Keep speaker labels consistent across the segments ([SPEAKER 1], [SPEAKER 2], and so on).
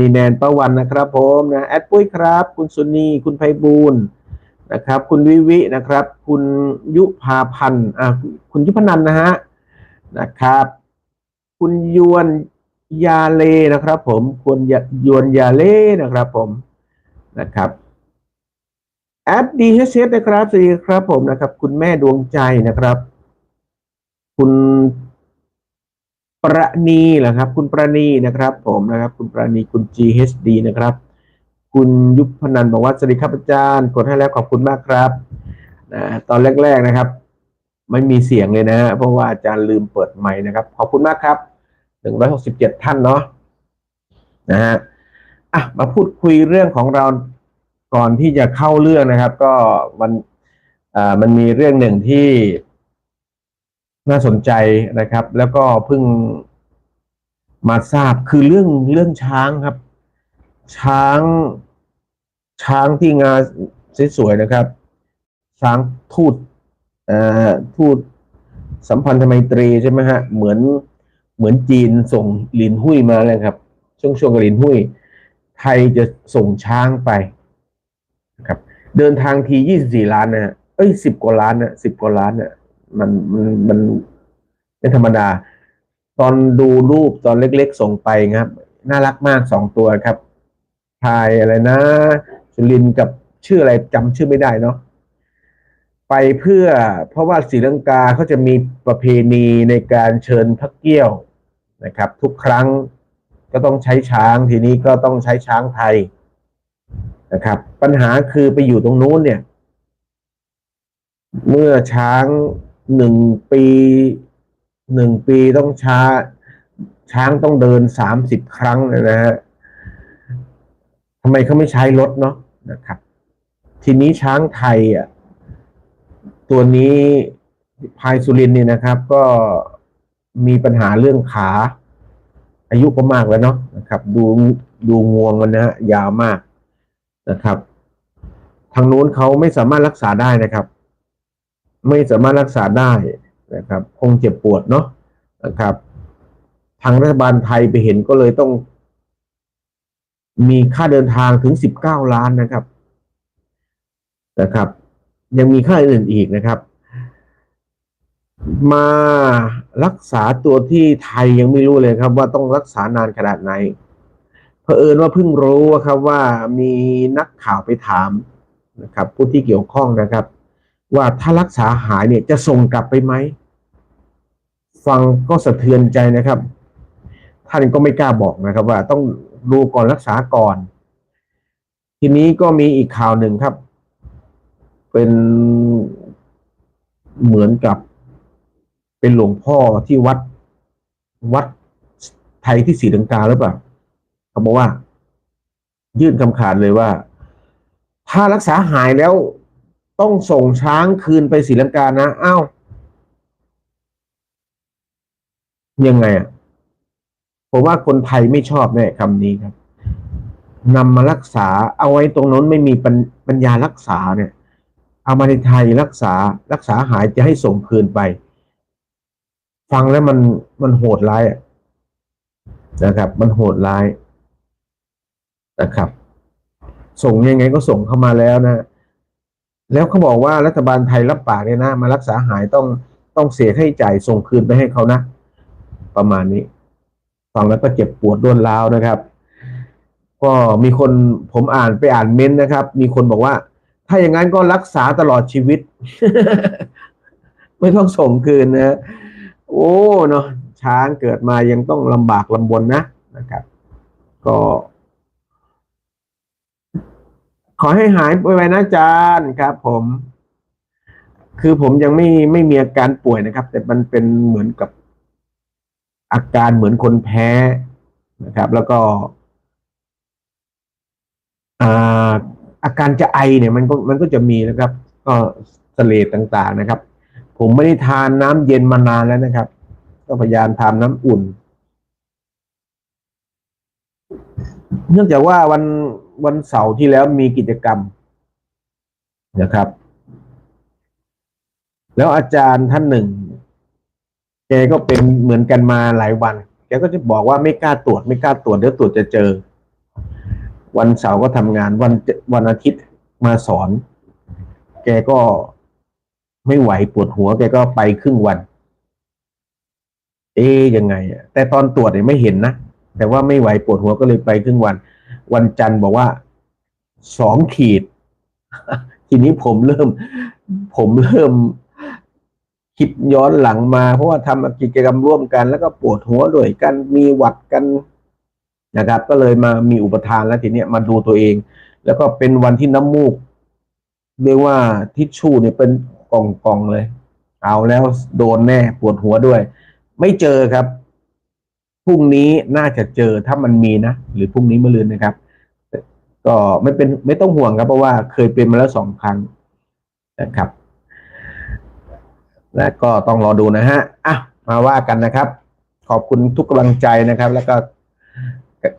[SPEAKER 1] นีแนนประวันนะครับผมนะแอดปุ้ยครับ คุณสุนีคุณไพบูลย์นะครับ คุณวิวินะครับ คุณยุพาพันธ์อ่าคุณยุพนันท์นะฮะนะครับ คุณยวนยาเลนะครับ ผมคุณยวนยาเลนะครับผมนะครับแอดดีเอนะครับสวัสดีครับผมนะครับ คุณแม่ดวงใจนะครับ คุณ ประณีเหรอครับ คุณประณีนะครับ ผมนะครับ คุณประณีคุณ GHD นะครับ คุณยุพนันบอกว่าสวัสดีครับอาจารย์กดให้แล้วขอบคุณมากครับนะตอนแรก ๆนะครับ ไม่มีเสียงเลยนะฮะเพราะว่าอาจารย์ลืมเปิดไมค์นะครับ ขอบคุณมากครับหนึ่งร้อยหกสิบเจ็ดท่านเนาะนะฮะอะมาพูดคุยเรื่องของเราก่อนที่จะเข้าเรื่องนะครับ ก็มันอ่ามันมีเรื่องหนึ่งที่ น่าสนใจนะครับ แล้วก็เพิ่งมาทราบคือเรื่องเรื่องช้างครับ ช้าง ช้างที่งาสวยๆนะครับ ช้างทูตเอ่อทูตสัมพันธไมตรีใช่ไหมฮะเหมือนเหมือนจีนส่งหลินหุ้ยมาเลยครับ ช่วงช่วงกับหลินหุ้ย ไทยจะส่งช้างไปนะครับ เดินทางทียี่สิบสี่ล้านนะฮะเอ้ยสิบกว่าล้านนะสิบกว่าล้านนะ มันมันมันไม่ธรรมดา ตอนดูรูปตอนเล็กๆส่งไปครับ น่ารักมากสองตัวครับพายอะไรนะสุรินทร์กับชื่ออะไรจำชื่อไม่ได้เนาะไปเพื่อเพราะว่าศรีลังกาเขาจะมีประเพณีในการเชิญพระเกี้ยวนะครับ ทุกครั้งก็ต้องใช้ช้างทีนี้ก็ต้องใช้ช้างไทยนะครับ ปัญหาคือไปอยู่ตรงนู้นเนี่ย เมื่อช้าง หนึ่งปีหนึ่งปีต้องช้า ช้างต้องเดินสามสิบครั้งเลยนะฮะทำไมเขาไม่ใช้รถเนาะนะครับ ทีนี้ช้างไทยอะตัวนี้พายสุรินเนี่ยนะครับ ก็มีปัญหาเรื่องขา อายุก็มากแล้วเนาะนะครับ ดูดูงวงมันนะฮะยาวมากนะครับ ทางนู้นเขาไม่สามารถรักษาได้นะครับ ไม่สามารถรักษาได้นะครับ คงเจ็บปวดเนาะนะครับ ทางรัฐบาลไทยไปเห็นก็เลยต้อง มีค่าเดินทางถึงสิบเก้าล้านนะครับนะครับ ยังมีค่าอื่นอีกนะครับ มารักษาตัวที่ไทยยังไม่รู้เลยครับ ว่าต้องรักษานานขนาดไหนเผอิญว่าเพิ่งรู้ครับว่ามีนักข่าวไปถามนะครับ ผู้ที่เกี่ยวข้องนะครับ ว่าถ้ารักษาหายเนี่ยจะส่งกลับไปไหม ฟังก็สะเทือนใจนะครับ ท่านก็ไม่กล้าบอกนะครับ ว่าต้องดูก่อนรักษาก่อน ทีนี้ก็มีอีกข่าวหนึ่งครับ เป็นเหมือนกับ เป็นหลวงพ่อที่วัดวัดไทยที่ศรีลังกาหรือเปล่าเขาบอกว่า ยื่นคำขาดเลยว่า ถ้ารักษาหายแล้ว ต้องส่งช้างคืนไปศรีลังกานะอ้าวยังไงอะผมว่าคนไทยไม่ชอบแน่คำนี้ครับนำมารักษาเอาไว้ตรงนั้นไม่มีปัญญารักษาเนี่ย เอามาในไทยรักษารักษาหายจะให้ส่งคืนไป ฟังแล้วมันมันโหดร้ายนะครับ มันโหดร้ายนะครับ ส่งยังไงก็ส่งเข้ามาแล้วนะ แล้วเขาบอกว่ารัฐบาลไทยรับปากเนี่ยนะ มารักษาหายต้องต้องเสียค่าให้จ่ายส่งคืนไปให้เขานะ ประมาณนี้ฟังแล้วก็เจ็บปวดด้วนร้าวนะครับ ก็มีคนผมอ่านไปอ่านเม้นต์นะครับ มีคนบอกว่า ถ้าอย่างนั้นก็รักษาตลอดชีวิต ไม่ต้องส่งคืนนะโอ้เนาะช้างเกิดมายังต้องลำบากลำบนนะนะครับ ก็ อให้หายไปนะอาจารย์ครับ ผม คือผมยังไม่ไม่มีอาการป่วยนะครับ แต่มันเป็นเหมือนกับอาการเหมือนคนแพ้นะครับ แล้วก็อาอาการจะไอเนี่ยมันก็มันก็จะมีนะครับ ก็สเลดต่างๆนะครับ ผมไม่ได้ทานน้ำเย็นมานานแล้วนะครับ ก็พยายามทานน้ำอุ่น เนื่องจากว่าวัน วันเสาร์ที่แล้วมีกิจกรรมนะครับ แล้วอาจารย์ท่านหนึ่งแกก็เป็นเหมือนกันมาหลายวันแกก็จะบอกว่าไม่กล้าตรวจไม่กล้าตรวจเดี๋ยวตรวจจะเจอ วันเสาร์ก็ทำงานวันวันอาทิตย์มาสอน แกก็ไม่ไหวปวดหัว แกก็ไปครึ่งวัน เอ๊ยยังไงอะแต่ตอนตรวจเนี่ยไม่เห็นนะแต่ว่าไม่ไหวปวดหัวก็เลยไปครึ่งวัน วันจันทร์บอกว่าสองขีด ทีนี้ผมเริ่ม ผมเริ่มคิดย้อนหลังมา เพราะว่าทำกิจกรรมร่วมกัน แล้วก็ปวดหัวด้วยกันมีหวัดกันนะครับ ก็เลยมามีอุปทานแล้วทีเนี้ยมาดูตัวเอง แล้วก็เป็นวันที่น้ำมูกเรียกว่าทิชชู่เนี่ยเป็นกองกองๆเลย เอาแล้วโดนแน่ปวดหัวด้วย ไม่เจอครับ พรุ่งนี้น่าจะเจอถ้ามันมีนะ หรือพรุ่งนี้มะรืนนะครับ ก็ไม่เป็นไม่ต้องห่วงครับ เพราะว่าเคยเป็นมาแล้วสองครั้งนะครับ และก็ต้องรอดูนะฮะอะมาว่ากันนะครับ ขอบคุณทุกกำลังใจนะครับ แล้วก็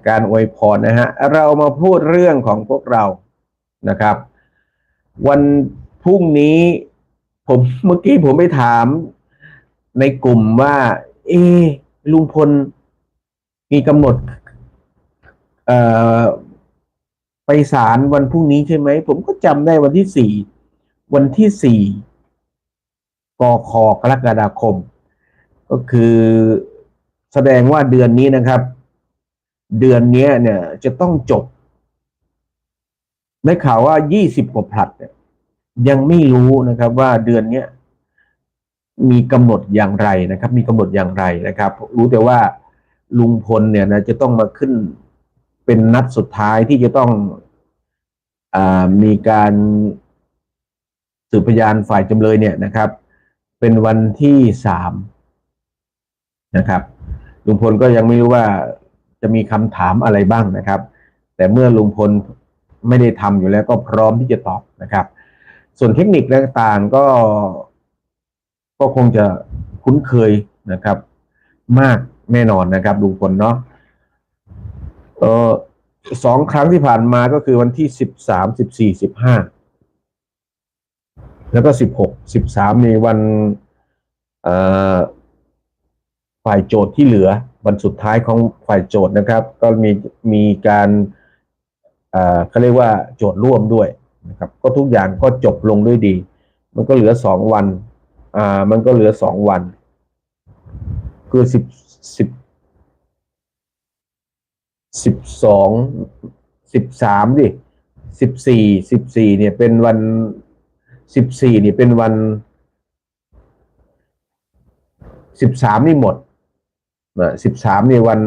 [SPEAKER 1] การอวยพรนะฮะเรามาพูดเรื่องของพวกเรานะครับ วันพรุ่งนี้ผมเมื่อกี้ผมไปถามในกลุ่มว่า เอลุงพล มีกำหนดเอไปศาลวันพรุ่งนี้ใช่ไหม ผมก็จำได้วันที่สี่วันที่สี่กคกรกฎาคม ก็คือแสดงว่าเดือนนี้นะครับ เดือนนี้เนี่ยจะต้องจบได้ข่าวว่ายี่สิบกว่าผลัดเนี่ยยังไม่รู้นะครับว่าเดือนเนี้ยมีกำหนดอย่างไรนะครับ มีกำหนดอย่างไรนะครับ รู้แต่ว่า ลุงพลเนี่ยนะจะต้องมาขึ้นเป็นนัดสุดท้ายที่จะต้องอมีการสืบพยานฝ่ายจำเลยเนี่ยนะครับ เป็นวันที่สามนะครับลุงพลก็ยังไม่รู้ว่าจะมีคำถามอะไรบ้างนะครับ แต่เมื่อลุงพลไม่ได้ทำอยู่แล้วก็พร้อมที่จะตอบนะครับ ส่วนเทคนิคต่างๆก็ก็คงจะคุ้นเคยนะครับ มาก แน่นอนนะครับลุงพลเนาะเออสองครั้งที่ผ่านมาก็คือวันที่สิบสามสิบสี่สิบห้าแล้วก็สิบหกสิบสามในวันเอ่อฝ่ายโจทย์ที่เหลือ วันสุดท้ายของฝ่ายโจทย์นะครับ ก็มีมีการเอ่อเขาเรียกว่าโจทย์ร่วมด้วยนะครับ ก็ทุกอย่างก็จบลงด้วยดี มันก็เหลือสองวัน อ่า มันก็เหลือสองวัน คือสิบ สิบสิบสองสิบสามดิสิบสี่สิบสี่เนี่ยเป็นวันสิบสี่เนี่ยเป็นวันสิบสามนี่หมดนะสิบสามในวัน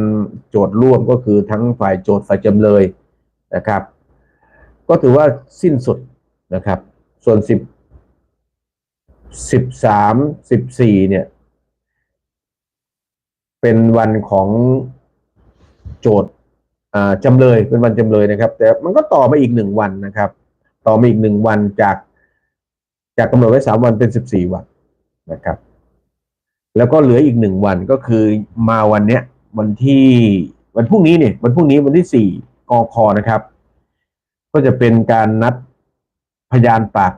[SPEAKER 1] โจทย์ร่วมก็คือทั้งฝ่ายโจทย์ฝ่ายจำเลยนะครับ ก็ถือว่าสิ้นสุดนะครับ ส่วนสิบสิบสามสิบสี่เนี่ย เป็นวันของโจทย์จำเลยเป็นวันจำเลยนะครับ แต่มันก็ต่อมาอีกหนึ่งวันนะครับ ต่อมาอีกหนึ่งวันจาก จากกำหนดไว้สามวันเป็นสิบสี่วันนะครับ แล้วก็เหลืออีกหนึ่งวันก็คือมาวันเนี้ยวันที่วันพรุ่งนี้เนี่ยวันพรุ่งนี้วันที่สี่กคนะครับ ก็จะเป็นการนัดพยานปาก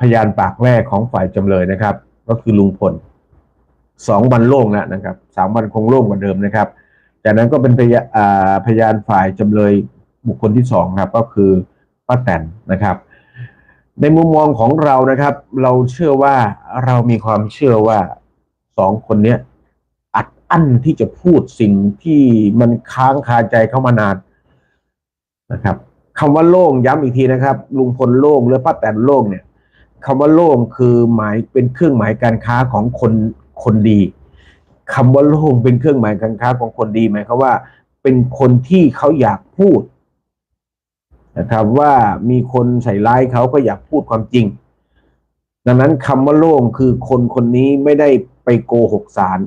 [SPEAKER 1] พยานปากแรกของฝ่ายจำเลยนะครับ ก็คือลุงพล สองวันโล่งแล้วนะครับสามวันคงโล่งกว่าเดิมนะครับจากนั้นก็เป็นพยาอ่าพยานฝ่ายจำเลยบุคคลที่สองครับ ก็คือป้าแตนนะครับ ในมุมมองของเรานะครับ เราเชื่อว่าเรามีความเชื่อว่าสองคนเนี้ยอัดอั้นที่จะพูดสิ่งที่มันค้างคาใจเข้ามานานนะครับคำว่าโล่งย้ำอีกทีนะครับ ลุงพลโล่งหรือป้าแตนโล่งเนี่ยคำว่าโล่งคือหมายเป็นเครื่องหมายการค้าของคน คนดีคำว่าโล่งเป็นเครื่องหมายการค้าของคนดีหมายความว่า เป็นคนที่เขาอยากพูดนะครับว่ามีคนใส่ร้ายเขาก็อยากพูดความจริง ดังนั้นคำว่าโล่งคือคนคนนี้ไม่ได้ไปโกหกสาร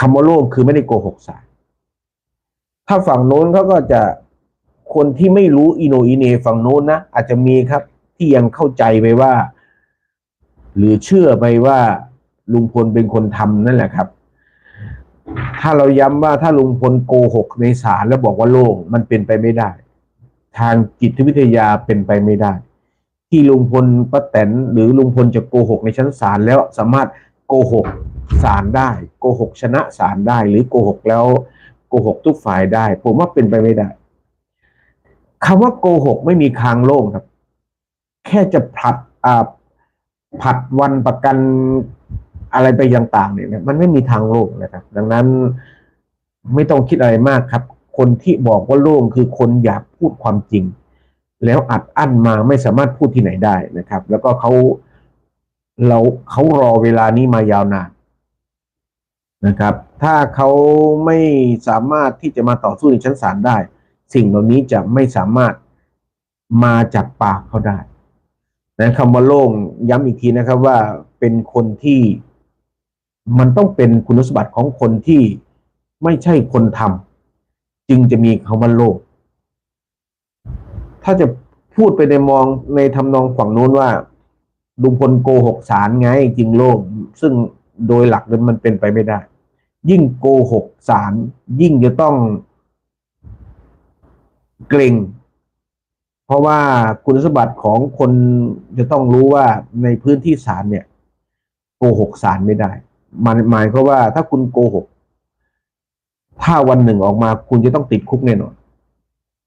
[SPEAKER 1] คำว่าโล่งคือไม่ได้โกหกสารถ้าฝั่งโน้นเขาก็จะคนที่ไม่รู้อิโนอิเนฝั่งโน้นนะอาจจะมีครับที่ยังเข้าใจไปว่า หรือเชื่อไปว่า ลุงพลเป็นคนทำนั่นแหละครับ ถ้าเราย้ำว่าถ้าลุงพลโกหกในศาลแล้วบอกว่าโล่งมันเป็นไปไม่ได้ ทางจิตวิทยาเป็นไปไม่ได้ ที่ลุงพลป้าแตนหรือลุงพลจะโกหกในชั้นศาลแล้วสามารถโกหกศาลได้โกหกชนะศาลได้ หรือโกหกแล้วโกหกทุกฝ่ายได้ ผมว่าเป็นไปไม่ได้คำว่าโกหกไม่มีคางโล่งครับ แค่จะผลัดอ่าผัดวันประกัน อะไรไปต่างๆเนี่ยมันไม่มีทางโล่งนะครับ ดังนั้นไม่ต้องคิดอะไรมากครับ คนที่บอกว่าโล่งคือคนอยากพูดความจริง แล้วอัดอั้นมาไม่สามารถพูดที่ไหนได้นะครับ แล้วก็เขาเราเขารอเวลานี้มายาวนานนะครับ ถ้าเขาไม่สามารถที่จะมาต่อสู้ในชั้นศาลได้ สิ่งเหล่านี้จะไม่สามารถมาจากปากเขาได้นะคำว่าโล่งย้ำอีกทีนะครับว่าเป็นคนที่ มันต้องเป็นคุณสมบัติของคนที่ไม่ใช่คนทำจึงจะมีคำว่าโลกถ้าจะพูดไปในมองในทำนองฝั่งนู้นว่าลุงพลโกหกสารไงจริงโลกซึ่งโดยหลักนั้นมันเป็นไปไม่ได้ ยิ่งโกหกสารยิ่งจะต้องเกรงเพราะว่าคุณสมบัติของคนจะต้องรู้ว่าในพื้นที่ศาลเนี่ย โกหกศาลไม่ได้ มันหมายก็ว่าถ้าคุณโกหก ถ้าวันหนึ่งออกมาคุณจะต้องติดคุกแน่นอน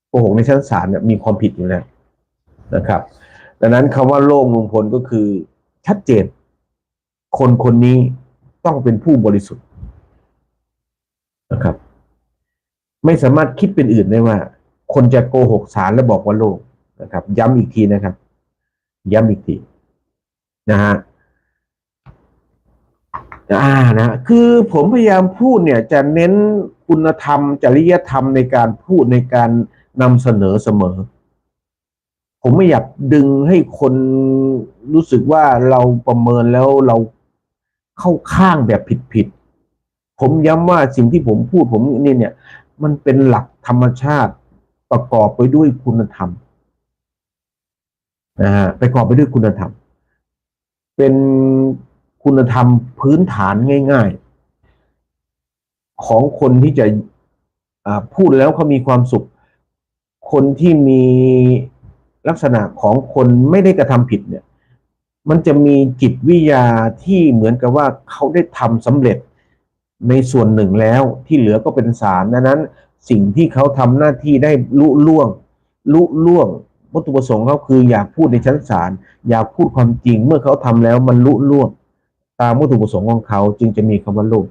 [SPEAKER 1] โกหกในชั้นศาลเนี่ยมีความผิดอยู่แล้วนะครับ ดังนั้นคำว่าโล่งลุงพลก็คือชัดเจน คนคนนี้ต้องเป็นผู้บริสุทธิ์นะครับ ไม่สามารถคิดเป็นอื่นได้ว่า คนจะโกหกศาลแล้วบอกว่าโล่งนะครับ ย้ำอีกทีนะครับ ย้ำอีกทีนะฮะ อ่านะคือผมพยายามพูดเนี่ยจะเน้นคุณธรรม จริยธรรมในการพูดในการนำเสนอเสมอ ผมไม่อยากดึงให้คนรู้สึกว่าเราประเมินแล้วเราเข้าข้างแบบผิดๆผมย้ำว่าสิ่งที่ผมพูดผมนี่เนี่ย มันเป็นหลักธรรมชาติประกอบไปด้วยคุณธรรมนะฮะประกอบไปด้วยคุณธรรม เป็น คุณธรรมพื้นฐานง่าย ๆ ของคนที่จะพูดแล้วเขามีความสุข คนที่มีลักษณะของคนไม่ได้กระทำผิดเนี่ย มันจะมีจิตวิทยาที่เหมือนกับว่าเขาได้ทำสำเร็จในส่วนหนึ่งแล้วที่เหลือก็เป็นสารดังนั้น สิ่งที่เขาทำหน้าที่ได้ลุล่วงลุล่วงวัตถุประสงค์เขาคืออยากพูดในชั้นศาลอยากพูดความจริงเมื่อเขาทำแล้วมันลุล่วง ตามวัตถุประสงค์ของเขาจึงจะมีคำว่าโลก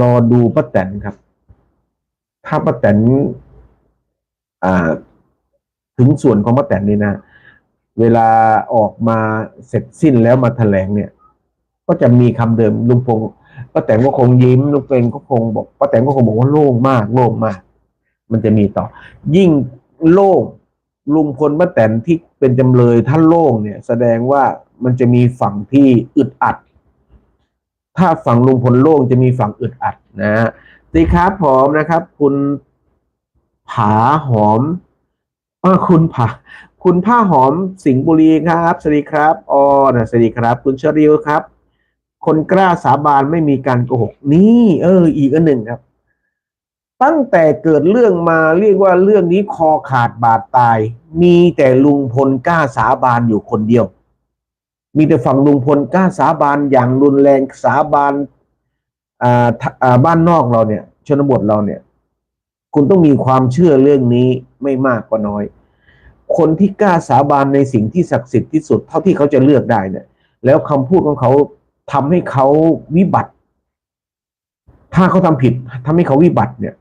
[SPEAKER 1] รอดูป้าแตนครับ ถ้าป้าแตนถึงส่วนของป้าแตนนี่นะ เวลาออกมาเสร็จสิ้นแล้วมาแถลงเนี่ย ก็จะมีคำเดิมลุงพงป้าแตนก็คงยิ้มลุงเป็นก็คงบอกป้าแตนก็คงบอกว่าโล่งมากโล่งมาก มันจะมีต่อ ยิ่งโล่ง ลุงพลป้าแตนที่เป็นจำเลยท่านโล่งเนี่ย แสดงว่ามันจะมีฝั่งที่อึดอัด ถ้าฝั่งลุงพลโล่งจะมีฝั่งอึดอัดนะฮะสีครับผอมนะครับ คุณผาหอมอคุณผาคุณผ้าหอมสิงห์บุรีครับสวัสดีครับอ๋อนะสวัสดีครับ คุณเชริวครับ คนกล้าสาบานไม่มีการโกหกนี่ เออ อีกอันหนึ่งครับ ตั้งแต่เกิดเรื่องมาเรียกว่าเรื่องนี้คอขาดบาดตาย มีแต่ลุงพลกล้าสาบานอยู่คนเดียว มีแต่ฝั่งลุงพลกล้าสาบานอย่างรุนแรงสาบานอ่าอ่าบ้านนอกเราเนี่ย ชนบทเราเนี่ย คุณต้องมีความเชื่อเรื่องนี้ไม่มากก็น้อย คนที่กล้าสาบานในสิ่งที่ศักดิ์สิทธิ์ที่สุดเท่าที่เขาจะเลือกได้เนี่ย แล้วคำพูดของเขาทำให้เขาวิบัติ ถ้าเขาทำผิดทำให้เขาวิบัติเนี่ย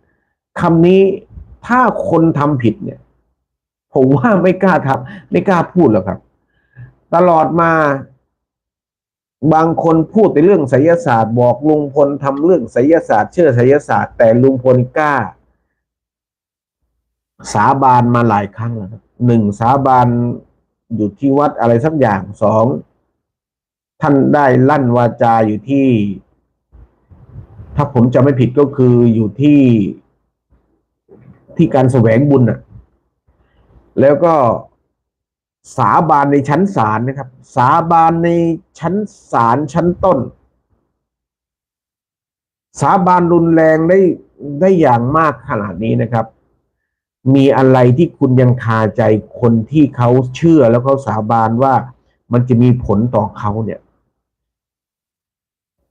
[SPEAKER 1] คำนี้ถ้าคนทำผิดเนี่ย ผมว่าไม่กล้าทำไม่กล้าพูดหรอกครับ ตลอดมา บางคนพูดในเรื่องไสยศาสตร์ บอกลุงพลทำเรื่องไสยศาสตร์ เชื่อไสยศาสตร์ แต่ลุงพลกล้า สาบานมาหลายครั้งแล้วหนึ่งสาบานอยู่ที่วัดอะไรสักอย่างสองท่านได้ลั่นวาจาอยู่ที่ ถ้าผมจะไม่ผิดก็คืออยู่ที่ ที่การแสวงบุญอะ แล้วก็สาบานในชั้นศาลนะครับ สาบานในชั้นศาลชั้นต้น สาบานรุนแรงได้ได้อย่างมากขนาดนี้นะครับ มีอะไรที่คุณยังคาใจคนที่เขาเชื่อแล้วเขาสาบานว่ามันจะมีผลต่อเขาเนี่ย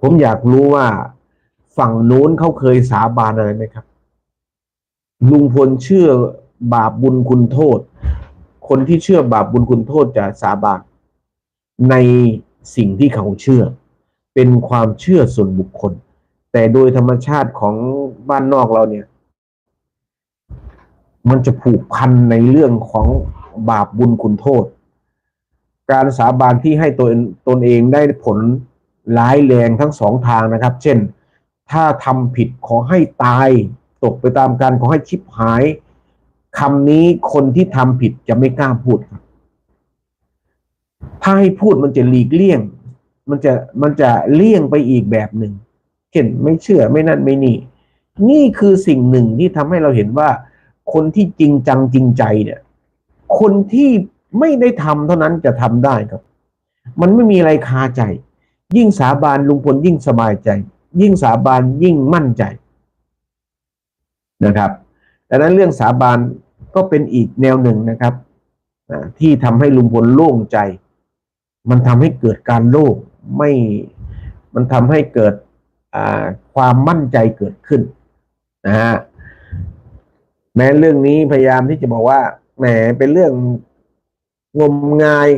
[SPEAKER 1] ผมอยากรู้ว่าฝั่งนู้นเขาเคยสาบานอะไรไหมครับ ลุงพลเชื่อบาปบุญคุณโทษ คนที่เชื่อบาปบุญคุณโทษจะสาบานในสิ่งที่เขาเชื่อ เป็นความเชื่อส่วนบุคคล แต่โดยธรรมชาติของบ้านนอกเราเนี่ย มันจะผูกพันในเรื่องของบาปบุญคุณโทษ การสาบานที่ให้ตนตนเองได้ผลร้ายแรงทั้งสองทางนะครับ เช่น ถ้าทำผิดขอให้ตาย ตกไปตามกันขอให้ชิบหายคำนี้คนที่ทำผิดจะไม่กล้าพูดครับ ถ้าให้พูดมันจะหลีกเลี่ยง มันจะมันจะเลี่ยงไปอีกแบบหนึ่งเช่นไม่เชื่อไม่นั่นไม่นี่ นี่คือสิ่งหนึ่งที่ทำให้เราเห็นว่า คนที่จริงจังจริงใจเนี่ย คนที่ไม่ได้ทำเท่านั้นจะทำได้ครับ มันไม่มีอะไรคาใจ ยิ่งสาบานลุงพลยิ่งสบายใจ ยิ่งสาบานยิ่งมั่นใจ นะครับดังนั้นเรื่องสาบานก็เป็นอีกแนวหนึ่งนะครับที่ทำให้ลุงพลโล่งใจ มันทำให้เกิดการโล่งไม่ มันทำให้เกิดความมั่นใจเกิดขึ้นนะฮะแม้เรื่องนี้พยายามที่จะบอกว่าแหมเป็นเรื่องงมงาย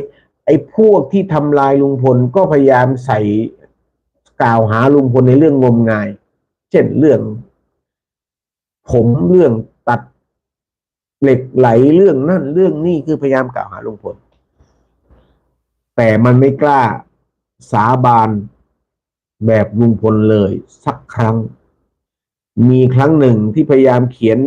[SPEAKER 1] ไอ้พวกที่ทำลายลุงพลก็พยายามใส่กล่าวหาลุงพลในเรื่องงมงาย เช่นเรื่อง ผมเรื่องตัดเหล็กไหลเรื่องนั่นเรื่องนี่คือพยายามกล่าวหาลุงพล แต่มันไม่กล้าสาบานแบบลุงพลเลยสักครั้ง มีครั้งหนึ่งที่พยายามเขียน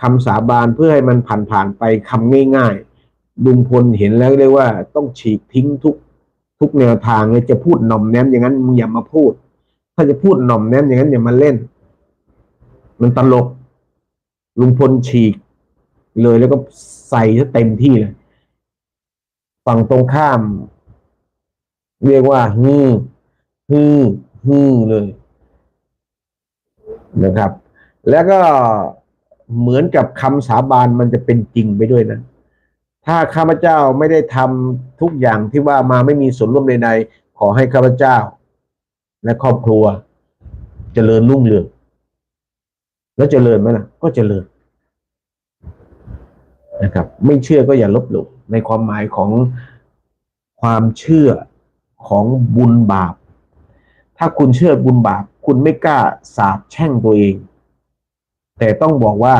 [SPEAKER 1] คำสาบานเพื่อให้มันผ่านผ่านไปคำง่ายๆลุงพลเห็นแล้วเรียกว่าต้องฉีกทิ้งทุกทุกแนวทางเลยจะพูดหน่อมแนมอย่างนั้นมึงอย่ามาพูด ถ้าจะพูดหน่อมแนมอย่างนั้นอย่ามาเล่น มันตลก ลุงพลฉีกเลยแล้วก็ใส่ซะเต็มที่เลย ฝั่งตรงข้าม เรียกว่าฮือฮือฮือเลยนะครับ แล้วก็เหมือนกับคำสาบานมันจะเป็นจริงไปด้วยนะ ถ้าข้าพเจ้าไม่ได้ทำทุกอย่างที่ว่ามาไม่มีส่วนร่วมใดๆขอให้ข้าพเจ้า และครอบครัวเจริญรุ่งเรือง แล้วเจริญไหมล่ะ ก็เจริญนะครับ ไม่เชื่อก็อย่าลบหลู่ในความหมายของความเชื่อของบุญบาป ถ้าคุณเชื่อบุญบาป คุณไม่กล้าสาบแช่งตัวเอง แต่ต้องบอกว่า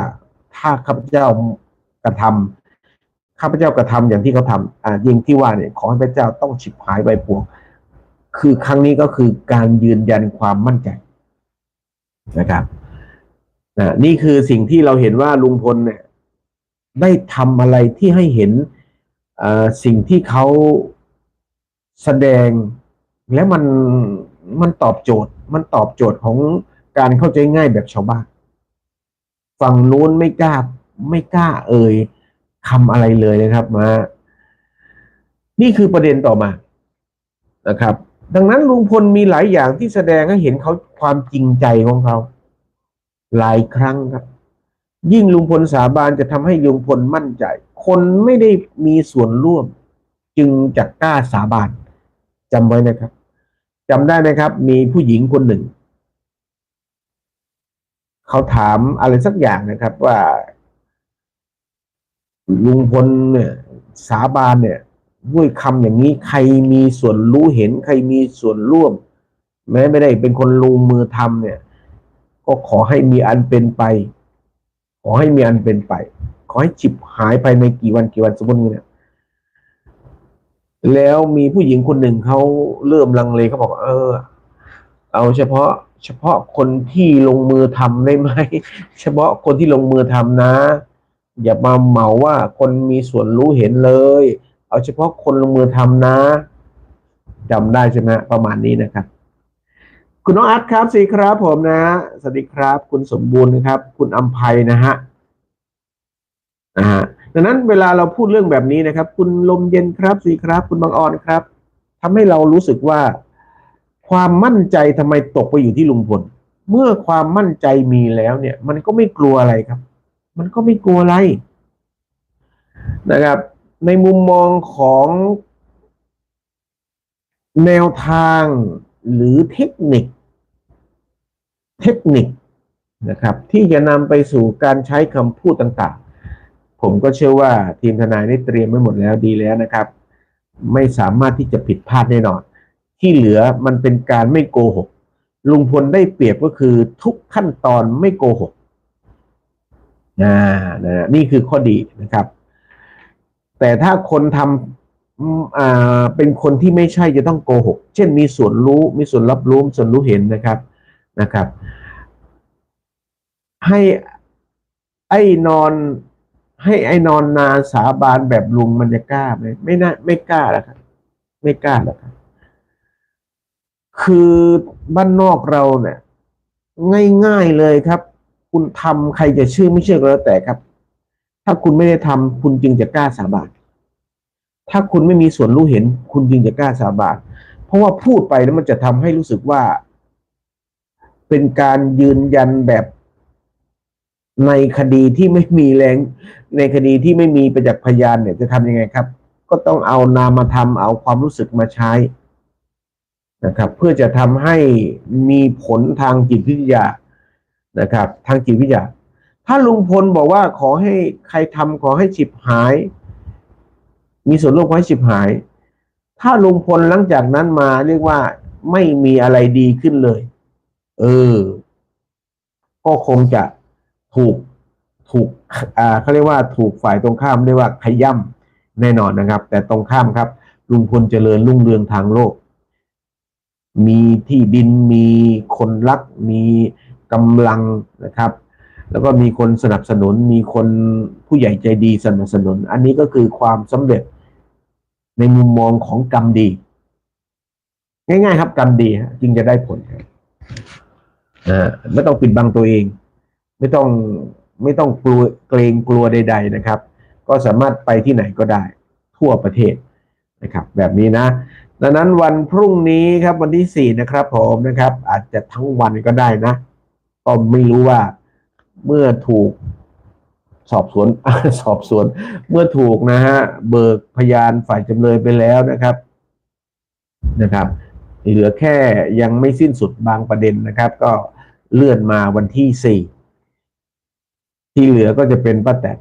[SPEAKER 1] ถ้าข้าพเจ้ากระทำข้าพเจ้ากระทำอย่างที่เขาทำอ่ายิงที่ว่าเนี่ยขอให้พระเจ้าต้องฉิบหายไปปวงคือครั้งนี้ก็คือการยืนยันความมั่นใจนะครับ นะนี่คือสิ่งที่เราเห็นว่าลุงพลเนี่ย ได้ทำอะไรที่ให้เห็นสิ่งที่เขาแสดง และมันมันตอบโจทย์ มันตอบโจทย์ของการเข้าใจง่ายแบบชาวบ้านฝั่งนู้นไม่กล้าไม่กล้าเอ่ยคำอะไรเลยนะครับมา นี่คือประเด็นต่อมานะครับ ดังนั้นลุงพลมีหลายอย่างที่แสดงให้เห็นเขาความจริงใจของเขา หลายครั้งครับ ยิ่งลุงพลสาบานจะทำให้ลุงพลมั่นใจ คนไม่ได้มีส่วนร่วม จึงจะกล้าสาบานจำไว้นะครับจำได้ไหมครับ มีผู้หญิงคนหนึ่ง เขาถามอะไรสักอย่างนะครับว่า ลุงพลเนี่ยสาบานเนี่ยด้วยคำอย่างนี้ใครมีส่วนรู้เห็น ใครมีส่วนร่วม แม้ไม่ได้เป็นคนลงมือทำเนี่ย ก็ขอให้มีอันเป็นไป ขอให้มีอันเป็นไป ขอให้จิบหายไปในกี่วันกี่วันสมมติเนี่ยแล้วมีผู้หญิงคนหนึ่งเขาเริ่มลังเลเขาบอกเออ เอาเฉพาะ เฉพาะคนที่ลงมือทำได้ไหมเฉพาะคนที่ลงมือทำนะ อย่ามาเหมาว่าคนมีส่วนรู้เห็นเลย เอาเฉพาะคนลงมือทำนะจำได้ใช่ไหมประมาณนี้นะครับ คุณน้องอาร์ตครับสีครับผมนะสวัสดีครับ คุณสมบูรณ์นะครับ คุณอัมภัยนะฮะนะฮะดังนั้นเวลาเราพูดเรื่องแบบนี้นะครับ คุณลมเย็นครับสีครับ คุณบางออนครับทำให้เรารู้สึกว่า ความมั่นใจทำไมตกไปอยู่ที่ลุงพลเมื่อความมั่นใจมีแล้วเนี่ย มันก็ไม่กลัวอะไรครับ มันก็ไม่กลัวอะไรนะครับ ในมุมมองของแนวทางหรือเทคนิค เทคนิคนะครับ ที่จะนำไปสู่การใช้คำพูดต่างๆ ผมก็เชื่อว่าทีมทนายได้เตรียมไว้หมดแล้วดีแล้วนะครับ ไม่สามารถที่จะผิดพลาดแน่นอน ที่เหลือมันเป็นการไม่โกหกลุงพลได้เปรียบก็คือทุกขั้นตอนไม่โกหกนะนะนี่คือข้อดีนะครับ แต่ถ้าคนทำอ่าเป็นคนที่ไม่ใช่จะต้องโกหก เช่นมีส่วนรู้มีส่วนรับรู้ส่วนรู้เห็นนะครับ นะครับ ให้ไอ้นอน ให้ไอ้นอนนาสาบานแบบลุงมันจะกล้าไหมไม่น่าไม่กล้าหรอกครับ ไม่กล้าหรอกครับ คือบ้านนอกเราเนี่ย ง่ายๆเลยครับ คุณทำใครจะเชื่อไม่เชื่อก็แล้วแต่ครับ ถ้าคุณไม่ได้ทำคุณจึงจะกล้าสาบานถ้าคุณไม่มีส่วนรู้เห็น คุณจึงจะกล้าสาบานเพราะว่าพูดไปแล้วมันจะทำให้รู้สึกว่า เป็นการยืนยันแบบในคดีที่ไม่มีแรง ในคดีที่ไม่มีประจักษ์พยานเนี่ยจะทำยังไงครับ ก็ต้องเอานามธรรมเอาความรู้สึกมาใช้นะครับ เพื่อจะทำให้มีผลทางจิตวิทยานะครับ ทางจิตวิทยา ถ้าลุงพลบอกว่าขอให้ใครทำขอให้ฉิบหาย มีส่วนร่วมขอให้ฉิบหาย ถ้าลุงพลหลังจากนั้นมาเรียกว่าไม่มีอะไรดีขึ้นเลย เออ ก็คงจะถูกถูกอ่าเขาเรียกว่าถูกฝ่ายตรงข้ามเรียกว่าขย่ำแน่นอนนะครับ แต่ตรงข้ามครับลุงพลเจริญรุ่งเรืองทางโลก มีที่ดินมีคนรัก มีกำลังนะครับ แล้วก็มีคนสนับสนุน มีคนผู้ใหญ่ใจดีสนับสนุน อันนี้ก็คือความสำเร็จในมุมมองของกรรมดี ง่ายๆครับกรรมดีจึงจะได้ผลครับ อ่าไม่ต้องปิดบังตัวเอง ไม่ต้องไม่ต้องกลัวเกรงกลัวใด ๆนะครับ ก็สามารถไปที่ไหนก็ได้ทั่วประเทศนะครับ แบบนี้นะ ดังนั้นวันพรุ่งนี้ครับวันที่สี่นะครับ ผมนะครับ อาจจะทั้งวันก็ได้นะก็ไม่รู้ว่าเมื่อถูกสอบสวนสอบสวน เมื่อถูกนะฮะเบิกพยานฝ่ายจำเลยไปแล้วนะครับนะครับ เหลือแค่ยังไม่สิ้นสุดบางประเด็นนะครับ ก็ เลื่อนมาวันที่สี่ที่เหลือก็จะเป็นป้าแตน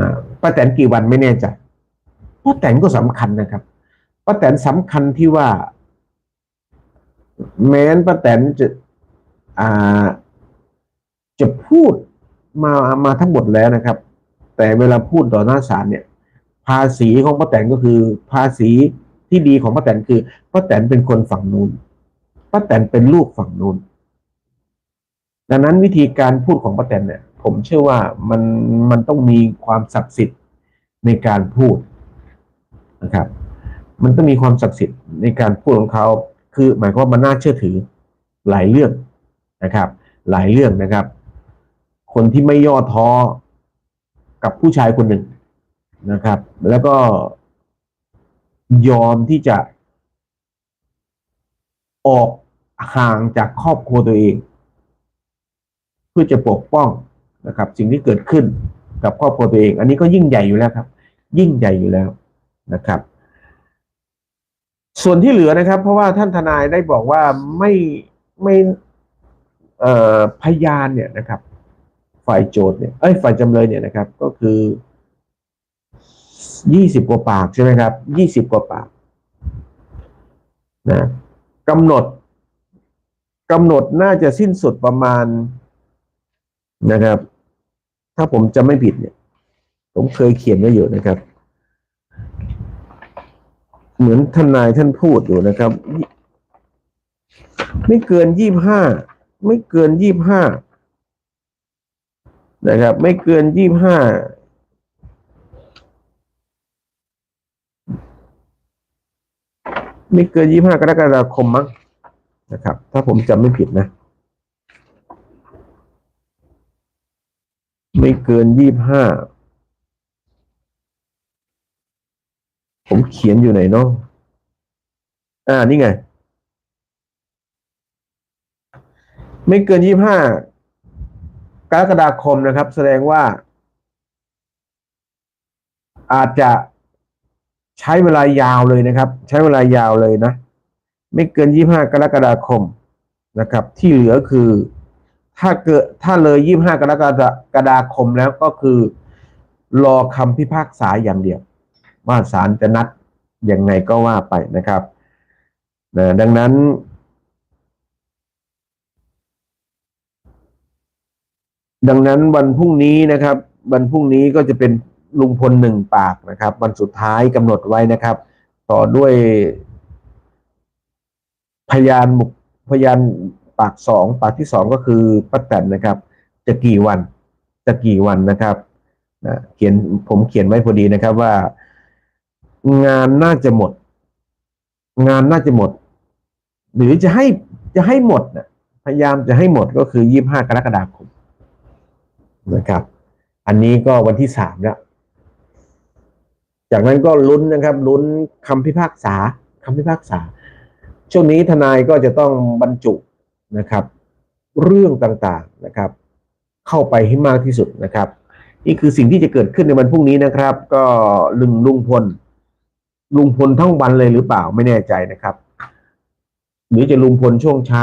[SPEAKER 1] นะป้าแตนกี่วันไม่แน่ใจป้าแตนก็สำคัญนะครับป้าแตนสำคัญที่ว่า แม้นป้าแตนจะอ่าจะพูดมามาทั้งหมดแล้วนะครับ แต่เวลาพูดต่อหน้าศาลเนี่ย ภาษีของป้าแตนก็คือ ภาษีที่ดีของป้าแตนคือป้าแตนเป็นคนฝั่งนู้น ป้าแตนเป็นลูกฝั่งนู้นดังนั้นวิธีการพูดของป้าแตนเนี่ย ผมเชื่อว่ามันมันต้องมีความศักดิ์สิทธิ์ในการพูดนะครับ มันต้องมีความศักดิ์สิทธิ์ในการพูดของเขาคือ หมายความว่ามันน่าเชื่อถือหลายเรื่องนะครับ หลายเรื่องนะครับ คนที่ไม่ย่อท้อกับผู้ชายคนหนึ่งนะครับ แล้วก็ยอมที่จะออก ห่างจากครอบครัวตัวเอง เพื่อจะปกป้องนะครับ สิ่งที่เกิดขึ้นกับครอบครัวตัวเอง อันนี้ก็ยิ่งใหญ่อยู่แล้วครับ ยิ่งใหญ่อยู่แล้วนะครับ ส่วนที่เหลือนะครับ เพราะว่าท่านทนายได้บอกว่าไม่ไม่เอ่อพยานเนี่ยนะครับ ฝ่ายโจทย์เนี่ยเอ้ยฝ่ายจำเลยเนี่ยนะครับ ก็คือยี่สิบกว่าปากใช่ไหมครับยี่สิบกว่าปากนะกำหนด กำหนดน่าจะสิ้นสุดประมาณนะครับ ถ้าผมจะไม่ผิดเนี่ย ผมเคยเขียนไว้อยู่นะครับ เหมือนทนายท่านพูดอยู่นะครับ ไม่เกินยี่บห้าไม่เกินยี่บห้านะครับ ไม่เกินยี่บห้าไม่เกินยี่ห้ากรกฎาคมมั้ง นะครับ ถ้าผมจำไม่ผิดนะ ไม่เกินยี่บห้าผมเขียนอยู่ไหนเนาะอ่า นี่ไง ไม่เกินยี่บห้ากรกฎาคมนะครับ แสดงว่า อาจจะใช้เวลายาวเลยนะครับ ใช้เวลายาวเลยนะ ไม่เกินยี่ห้ากรกฎาคมนะครับ ที่เหลือคือถ้าเกิดถ้าเลยยี่ห้ากรกฎาคมแล้วก็คือ รอคำพิพากษาอย่างเดียว ว่าศาลจะนัดยังไงก็ว่าไปนะครับนะดังนั้น ดังนั้นวันพรุ่งนี้นะครับ วันพรุ่งนี้ก็จะเป็นลุงพลหนึ่งปากนะครับ วันสุดท้ายกำหนดไว้นะครับ ต่อด้วย พยานบุคพยานปากสองปากที่สองก็คือป้าแตนนะครับ จะกี่วันจะกี่วันนะครับนะเขียนผมเขียนไว้พอดีนะครับว่า งานน่าจะหมด งานน่าจะหมด หรือจะให้จะให้หมดนะพยายามจะให้หมดก็คือยี่บห้ากรกฎาคมนะครับ อันนี้ก็วันที่สามแล้ว จากนั้นก็ลุ้นนะครับ ลุ้นคำพิพากษาคำพิพากษา ช่วงนี้ทนายก็จะต้องบรรจุนะครับ เรื่องต่างๆนะครับ เข้าไปให้มากที่สุดนะครับ นี่คือสิ่งที่จะเกิดขึ้นในวันพรุ่งนี้นะครับ ก็ลุงลุงพล ลุงพลทั้งวันเลยหรือเปล่าไม่แน่ใจนะครับ หรือจะลุงพลช่วงเช้า